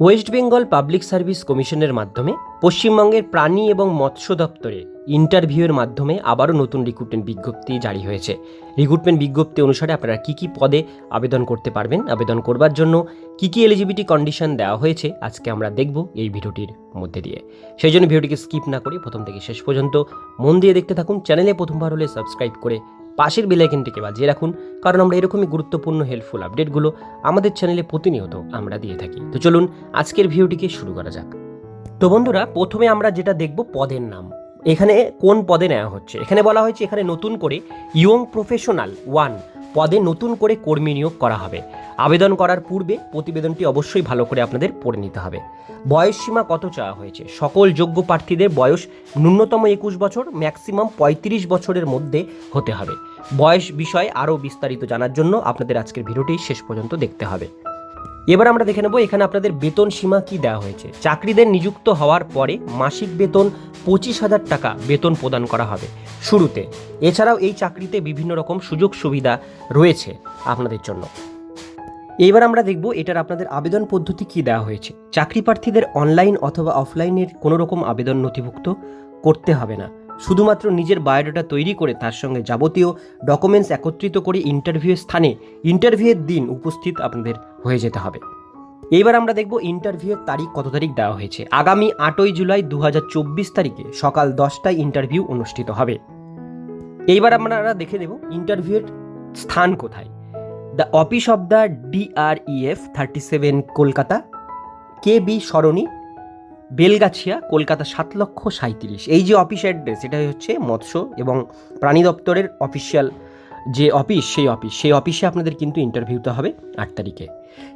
West Bengal public service কমিশনের মাধ্যমে পশ্চিমবঙ্গের প্রাণী এবং মৎস্য দপ্তরে ইন্টারভিউয়ের মাধ্যমে আবারও নতুন রিক্রুটমেন্ট বিজ্ঞপ্তি জারি হয়েছে। রিক্রুটমেন্ট বিজ্ঞপ্তি অনুসারে আপনারা কী কী পদে আবেদন করতে পারবেন, আবেদন করবার জন্য কী কী এলিজিবিলিটি কন্ডিশন দেওয়া হয়েছে, আজকে আমরা দেখব এই ভিডিওটির মধ্যে দিয়ে। সেই জন্য ভিডিওটিকে স্কিপ না করে প্রথম থেকে শেষ পর্যন্ত মন দিয়ে দেখতে থাকুন। চ্যানেলে প্রথমবার হলে সাবস্ক্রাইব করে পাশের বেলাইকেনটিকে বাজিয়ে রাখুন, কারণ আমরা এরকমই গুরুত্বপূর্ণ হেল্পফুল আপডেটগুলো আমাদের চ্যানেলে প্রতিনিয়ত আমরা দিয়ে থাকি। তো চলুন, আজকের ভিডিওটিকে শুরু করা যাক। তো বন্ধুরা, প্রথমে আমরা যেটা দেখব পদের নাম। এখানে কোন পদে নেওয়া হচ্ছে? এখানে বলা হয়েছে এখানে নতুন করে ইয়ং প্রফেশনাল ওয়ান পদে নতুন করে কর্মী নিয়োগ করা হবে। আবেদন করার পূর্বে প্রতিবেদনটি অবশ্যই ভালো করে আপনাদের পড়ে নিতে হবে। বয়স সীমা কত চাওয়া হয়েছে? সকল যোগ্য প্রার্থীদের বয়স ন্যূনতম একুশ বছর ম্যাক্সিমাম পঁয়ত্রিশ বছরের মধ্যে হতে হবে। বয়স বিষয়ে আরও বিস্তারিত জানার জন্য আপনাদের আজকের ভিডিওটি শেষ পর্যন্ত দেখতে হবে। এবার আমরা দেখে নেব এখানে আপনাদের বেতন সীমা কি দেওয়া হয়েছে। চাকরিদের নিযুক্ত হওয়ার পরে মাসিক বেতন পঁচিশ হাজার টাকা বেতন প্রদান করা হবে শুরুতে। এছাড়াও এই চাকরিতে বিভিন্ন রকম সুযোগ সুবিধা রয়েছে আপনাদের জন্য। এইবার আমরা দেখব এটার আপনাদের আবেদন পদ্ধতি কি দেওয়া হয়েছে। চাকরি প্রার্থীদের অনলাইন অথবা অফলাইনের কোনো রকম আবেদন নথিভুক্ত করতে হবে না। শুধুমাত্র নিজের বায়োডাটা তৈরি করে তার সঙ্গে যাবতীয় ডকুমেন্টস একত্রিত করে ইন্টারভিউয়ের স্থানে ইন্টারভিউয়ের দিন উপস্থিত আপনাদের হয়ে যেতে হবে। এইবার আমরা দেখব ইন্টারভিউয়ের তারিখ কত তারিখ দেওয়া হয়েছে। আগামী আটই জুলাই দু হাজার চব্বিশ তারিখে সকাল দশটায় ইন্টারভিউ অনুষ্ঠিত হবে। এইবার আমরা দেখে নেব ইন্টারভিউয়ের স্থান কোথায়। The office of the DREF thirty seven Kolkata, K B সরণি বেলগাছিয়া, কলকাতা সাত লক্ষ সাঁত্রিশ এই যে অফিস অ্যাড্রেস এটা হচ্ছে মৎস্য এবং প্রাণী দপ্তরের অফিসিয়াল যে অফিস সেই অফিস সেই অফিসে আপনাদের কিন্তু ইন্টারভিউতে হবে আট তারিখে।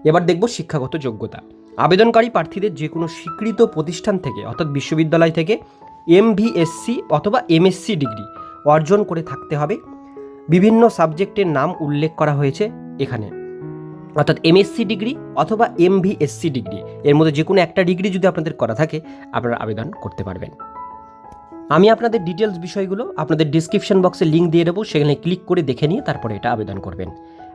এবার দেখব শিক্ষাগত যোগ্যতা। আবেদনকারী প্রার্থীদের যে কোনো স্বীকৃত প্রতিষ্ঠান থেকে, অর্থাৎ বিশ্ববিদ্যালয় থেকে এমভিএসসি অথবা এমএসসি ডিগ্রি অর্জন করে থাকতে হবে। বিভিন্ন সাবজেক্টের নাম উল্লেখ করা হয়েছে এখানে। অর্থাৎ এমএসসি ডিগ্রি অথবা এমভিএসসি ডিগ্রি এর মধ্যে যে কোনো একটা ডিগ্রি যদি আপনাদের করা থাকে, আপনারা আবেদন করতে পারবেন। আমি আপনাদের ডিটেলস বিষয়গুলো আপনাদের ডিসক্রিপশন বক্সে লিঙ্ক দিয়ে দেবো, সেখানে ক্লিক করে দেখে নিয়ে তারপরে এটা আবেদন করবেন।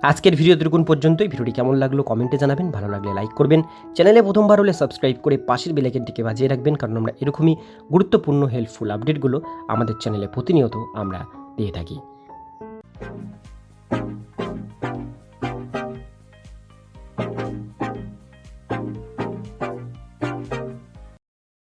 আজকের ভিডিও এতটুকুন পর্যন্তই। ভিডিওটি কেমন লাগল কমেন্টে জানাবেন, ভালো লাগলে লাইক করবেন। চ্যানেলে প্রথমবার হলে সাবস্ক্রাইব করে পাশের বেলাইকেনটিকে বাজিয়ে রাখবেন, কারণ আমরা এরকমই গুরুত্বপূর্ণ হেল্পফুল আপডেটগুলো আমাদের চ্যানেলে প্রতিনিয়ত আমরা দিয়ে থাকি।